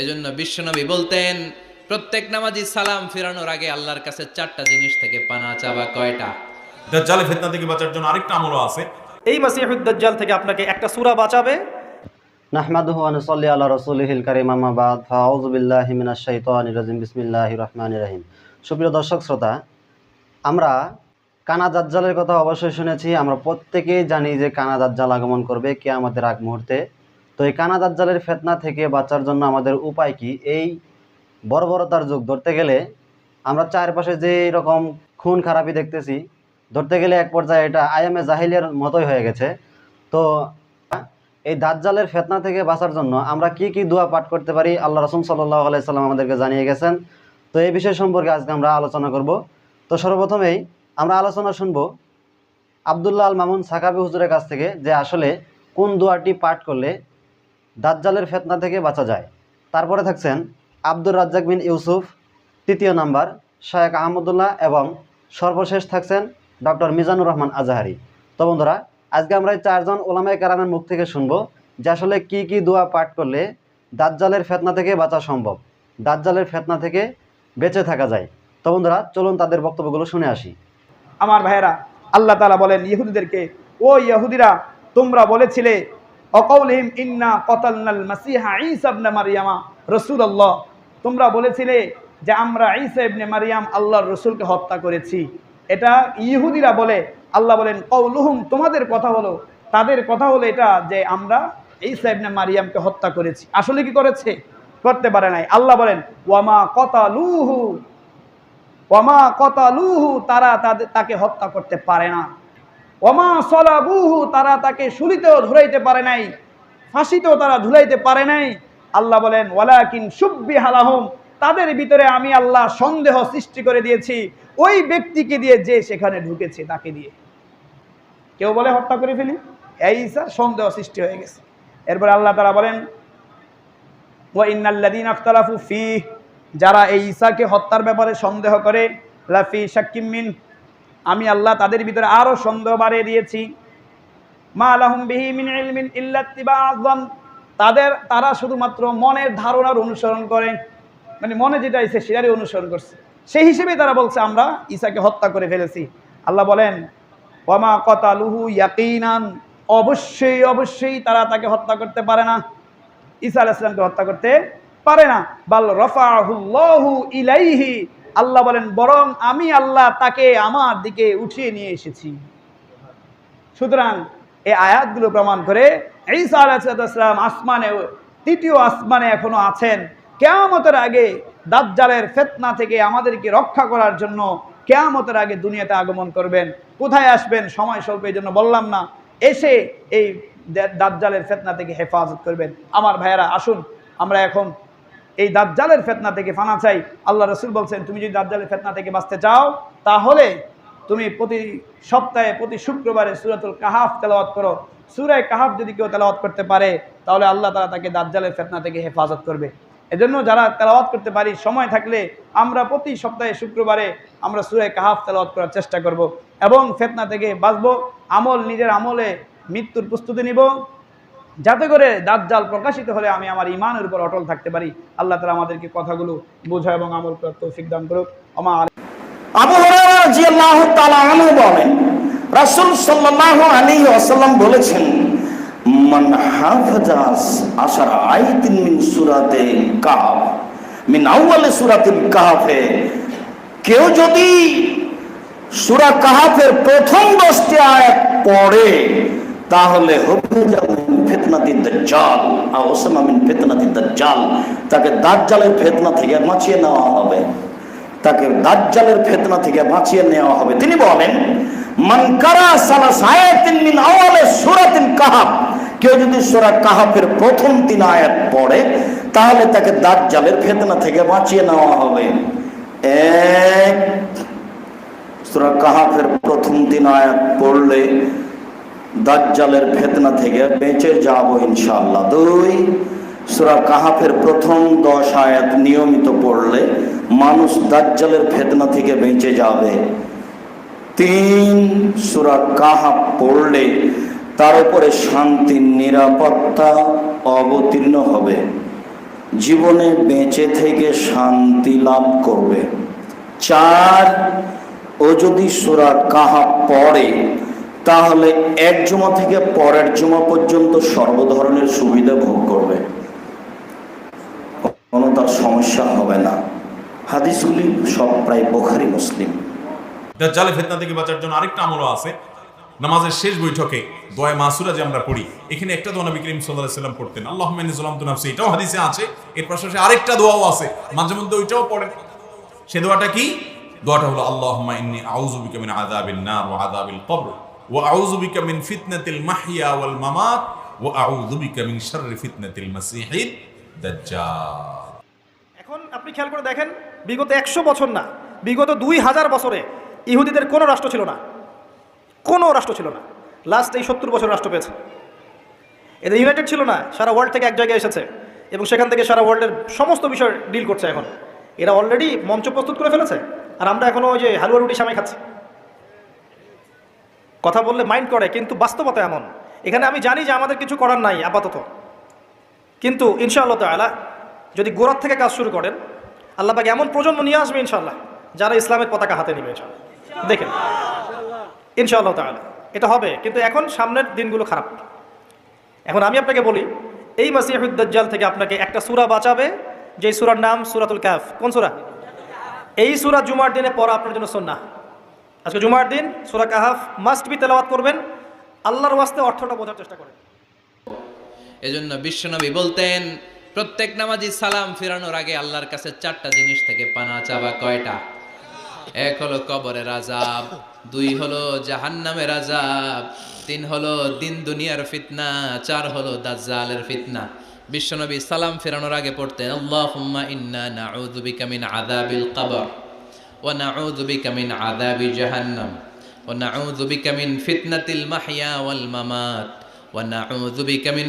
এজন্য বিশ্বনবী বলতেন প্রত্যেক নামাজি সালাম ফিরানোর আগে আল্লাহর কাছে চারটা জিনিস থেকে পানা চাওয়া কয়টা? দাজ্জালের ফিতনা থেকে বাঁচার জন্য আরেকটা আমলও আছে। এই মাসিহুদ্দাজ্জাল থেকে আপনাকে একটা সূরা বাঁচাবে। নাহমাদুহু ওয়া নুসাল্লি আলা রাসূলিহিল কারীম আম্মা বাদ। ফাআউযু বিল্লাহি মিনাশ শাইতানির রাজিম। বিসমিল্লাহির রহমানির রহিম। সুপ্রিয় দর্শক শ্রোতা আমরা কানা দাজ্জালের কথা অবশ্যই শুনেছি। আমরা প্রত্যেকেই জানি যে কানা দাজ্জাল আগমন করবে কিয়ামতের আগ মুহূর্তে। এই কানা দাজ্জালের ফেতনা থেকে বাঁচার জন্য আমাদের উপায় কি? এই বর্বরতার যুগ। ধরতে গেলে আমরা চারপাশে যে রকম খুন খারাপি দেখতেছি, ধরতে গেলে এক পর্যায়ে এটা আইএমএ জাহিলিয়ার মতোই হয়ে গেছে। তো এই দাজ্জালের ফেতনা থেকে বাঁচার জন্য আমরা কি কি দোয়া পাঠ করতে পারি? আল্লাহ রসুল সাল্লাহ আলাইসাল্লাম আমাদেরকে জানিয়ে গেছেন। তো এই বিষয় সম্পর্কে আজকে আমরা আলোচনা করব। তো সর্বপ্রথমেই আমরা আলোচনা শুনব আবদুল্লাহ আল মামুন সাকাবি হুজুরের কাছ থেকে যে আসলে কোন দোয়াটি পাঠ করলে দাজ্জালের ফেতনা থেকে বাঁচা যায়। তারপরে থাকছেন আব্দুর রাজ্জাক বিন ইউসুফ, তৃতীয় নাম্বার শায়েক আহমদুল্লাহ এবং সর্বশেষ থাকছেন ডক্টর মিজানুর রহমান আজাহারি। তো বন্ধুরা, আজকে আমরা চারজন ওলামায় কারামের মুখ থেকে শুনব যে আসলে কি কি দোয়া পাঠ করলে দাজ্জালের ফেতনা থেকে বাঁচা সম্ভব, দাজ্জালের ফেতনা থেকে বেঁচে থাকা যায়। তো বন্ধুরা, চলুন তাদের বক্তব্যগুলো শুনে আসি। আমার ভাইয়েরা, আল্লাহ তালা বলেন, ইহুদিদেরকে, ও ইহুদিরা, তোমরা বলেছিলে অকৌলহিম ইন্না কতালনাল মাসিহা ঈসা মারিয়ামা, রাসূলুল্লাহ। তোমরা বলেছিলে যে আমরা ঈসা মারিয়াম আল্লাহর রসুলকে হত্যা করেছি। এটা ইহুদিরা বলে, আল্লাহ বলেন কৌলুহুম তোমাদের কথা হলো, তাদের কথা হলো এটা যে আমরা ঈসা ইবনে মারিয়ামকে হত্যা করেছি। আসলে কি করেছে? করতে পারে নাই। আল্লাহ বলেন, ওয়ামা কতালুহু ওমা কতালুহু, তারা তাদের, তাকে হত্যা করতে পারে না। ওমা সলাবুহু, তারা তাকে শুলিতেও ধরাইতে পারে নাই, ফাঁসিতেও তারা ধুলাইতে পারে নাই। আল্লাহ বলেন, ওয়ালাকিন সুব্বি হালাহম তাদের ভিতরে আমি আল্লাহ সন্দেহ সৃষ্টি করে দিয়েছি। ওই ব্যক্তিকে দিয়ে যে সেখানে ঢুকেছে, তাকে দিয়ে। কেউ বলে হত্যা করে ফেলি? এই স্যার, সন্দেহ সৃষ্টি হয়ে গেছে। এরপরে আল্লাহ তারা বলেন, ওয়া ইন্নাল্লাযীনা ইখতালাফু ফীহ যারা এই ঈসাকে হত্যার ব্যাপারে সন্দেহ করে, লাফি শাকিমিন আমি আল্লাহ তাদের ভিতরে আরও সন্দেহ বাড়িয়ে দিয়েছি। মা আলাহুম বিহি মিন ইলমিন ইল্লা ইত্তিবাআযান তাদের, তারা শুধুমাত্র মনের ধারণার অনুসরণ করে। মানে মনে যেটা এসে সেটারই অনুসরণ করছে। সেই হিসেবে তারা বলছে, আমরা ঈসাকে হত্যা করে ফেলেছি। আল্লাহ বলেন, ওয়ামা কতালুহু ইয়াকিনান। অবশ্যই অবশ্যই তারা তাকে হত্যা করতে পারে না। ঈসা আলাইসলামকে হত্যা করতে পারে না। বাল রফাহুল্লাহু ইলাইহি আল্লাহ বলেন, বরং আমি আল্লাহ তাকে আমার দিকে উঠিয়ে নিয়ে এসেছি। সুতরাং এই আয়াতগুলো প্রমাণ করে ঈসা আলাইসালাম আসমানে তৃতীয় আসমানে এখনও আছেন। কেয়ামতের আগে দাজ্জালের ফেতনা থেকে আমাদেরকে রক্ষা করার জন্য কেয়ামতের আগে দুনিয়াতে আগমন করবেন। কোথায় আসবেন? সময় স্বল্প, এই জন্য বললাম না। এসে এই দাজ্জালের ফেতনা থেকে হেফাজত করবেন। আমার ভাইয়েরা, আসুন, আমরা এখন এই দাজ্জালের ফেতনা থেকে ফানা চাই। আল্লাহ রসুল বলছেন, তুমি যদি দাজ্জালের ফেতনা থেকে বাঁচতে চাও, তাহলে তুমি প্রতি সপ্তাহে, প্রতি শুক্রবারে সুরাতুল কাহাফ তেলাওয়াত করো। সুরায় কাহাফ যদি কেউ তেলাওয়াত করতে পারে, তাহলে আল্লাহ তালা তাকে দাজ্জালের ফেতনা থেকে হেফাজত করবে। এজন্য যারা তেলাওয়াত করতে পারি, সময় থাকলে আমরা প্রতি সপ্তাহে শুক্রবারে আমরা সুরায় কাহাফ তেলাওয়াত করার চেষ্টা করব এবং ফেতনা থেকে বাঁচবো। আমল, নিজের আমলে মৃত্যুর প্রস্তুতি নিব। যাতে করে দাজ্জাল প্রকাশিত হলে আমি আমার ইমানের উপর অটল থাকতে পারি। আল্লাহ তালা আমাদেরকে কথাগুলো বোঝা এবং আমল করার তৌফিক দান করুক। আমা আবু তাআলা আনহু বলেন, রাসূল সাল্লাল্লাহু আলাইহি ওয়াসাল্লাম বলেছেন, মান হাফাজা আশারা আয়াতিন মিন সূরাতে কাহফ, মিন আউয়ালে সূরাতিল কাহফে, কেউ যদি সূরা কাহফের প্রথম 10টি আয়াত পড়ে তাহলে তাকে দাজ্জালের ফিতনা থেকে বাঁচিয়ে নেওয়া হবে। তাকে দাজ্জালের ফেতনা থেকে বাঁচিয়ে নেওয়া হবে। তিনি বলেন মানকারা সালাস আয়াতিন মিন আওয়ালে সূরাতিন কাহাফ। কেউ যদি সূরা কাহাফের প্রথম তিন আয়াত পড়ে, তাহলে তাকে দাজ্জালের ফেতনা থেকে বাঁচিয়ে নেওয়া হবে। এক, সূরা কাহাফের প্রথম তিন আয়াত পড়লে দাজ্জালের ফেতনা থেকে বেঁচে যাব ইনশাআল্লাহ। দুই, সূরা কাহাফের প্রথম দশ আয়াত নিয়মিত পড়লে মানুষ দাজ্জালের ফেতনা থেকে বেঁচে যাবে। তিন, সূরা কাহাফ পড়লে তার উপরে শান্তি, নিরাপত্তা অবতীর্ণ হবে। জীবনে বেঁচে থেকে শান্তি লাভ করবে। চার, ও যদি সুরা কাহা পড়ে তাহলে এক জমা থেকে পরের জমা পর্যন্ত সর্বধরনের সুবিধা ভোগ করবে। কোনো তার সমস্যা হবে না। হাদিসগুলি সব প্রায় বোখারি মুসলিম। দাজ্জালের ফিতনা থেকে বাঁচার জন্য আরেকটা আছে। নামাজের শেষ বৈঠকে মাসুরা যে আমরা পড়ি, এখানে একটা দোয়া নবী করিম পড়তেন, আল্লাহুম্মা ইন্নী যালামতু নাফসি এটাও হাদিসে আছে। এর পাশাপাশি আরেকটা দোয়াও আছে, মাঝে মধ্যে ওইটাও পড়েন। সে দোয়াটা কি? দোয়াটা হলো, আল্লাহুম্মা ইন্নী আউযু বিকা মিন আযাবিন নার ওয়া আযাবিল কবর ওয়া আউযু বিকা মিন ফিতনাতিল মাহইয়া ওয়াল মামাত ওয়া আউযু বিকা মিন শাররি ফিতনাতিল মাসিহিদ দাজ্জাল। এখন আপনি খেয়াল করে দেখেন, বিগত একশো বছর না, বিগত দুই হাজার বছরে ইহুদিদের কোনো রাষ্ট্র ছিল না। কোনো রাষ্ট্র ছিল না। লাস্ট এই সত্তর বছর রাষ্ট্র পেয়েছে। এদের ইউনাইটেড ছিল না, সারা ওয়ার্ল্ড থেকে এক জায়গায় এসেছে এবং সেখান থেকে সারা ওয়ার্ল্ডের সমস্ত বিষয় ডিল করছে এখন। এরা অলরেডি মঞ্চ প্রস্তুত করে ফেলেছে। আর আমরা এখনও ওই যে হালুয়া রুটি সামাই খাচ্ছি। কথা বললে মাইন্ড করে, কিন্তু বাস্তবতা এমন। এখানে আমি জানি যে আমাদের কিছু করার নাই, আপাতত। কিন্তু ইনশাআল্লাহ তালা যদি গোড়ার থেকে কাজ শুরু করেন, আল্লাহ পাক এমন প্রজন্ম নিয়ে আসবে ইনশাআল্লাহ, যারা ইসলামের পতাকা হাতে নেবে দেখেন, ইনশাআল্লাহ তালা এটা হবে, কিন্তু এখন সামনের দিনগুলো খারাপ। এখন আমি আপনাকে বলি, এই মাসিহুদ্দাজ্জাল থেকে আপনাকে একটা সুরা বাঁচাবে যে সুরার নাম সুরাতুল কাফ কোন সুরা? এই সুরা জুমার দিনে পড়া আপনার জন্য সন্না আজকে জুমার দিন, সূরা কাহাফ মাস্ট বি তেলাওয়াত করবেন। আল্লাহর ওয়াস্তে অর্থটা বোঝার চেষ্টা করেন। এজন্য বিশ্বনবী বলতেন, প্রত্যেক নামাজি সালাম ফিরানোর আগে আল্লাহর কাছে চারটা জিনিস থেকে পানা চাবা কয়টা? এক হলো কবরের আজাব দুই হলো জাহান্নামের আজাব তিন হলো দিন দুনিয়ার ফিতনা, চার হলো দাজ্জালের ফিতনা। বিশ্বনবী সালাম ফেরানোর আগে পড়তেন, আল্লাহুম্মা ইন্না নাউযু বিকা মিন আযাবিল কবর। ওয়া নাউযু বিকা মিন আযাবি জাহান্নাম ওয়া নাউযু বিকা মিন ফিতনাতিল মাহইয়া ওয়াল মামাত ওয়া নাউযু বিকা মিন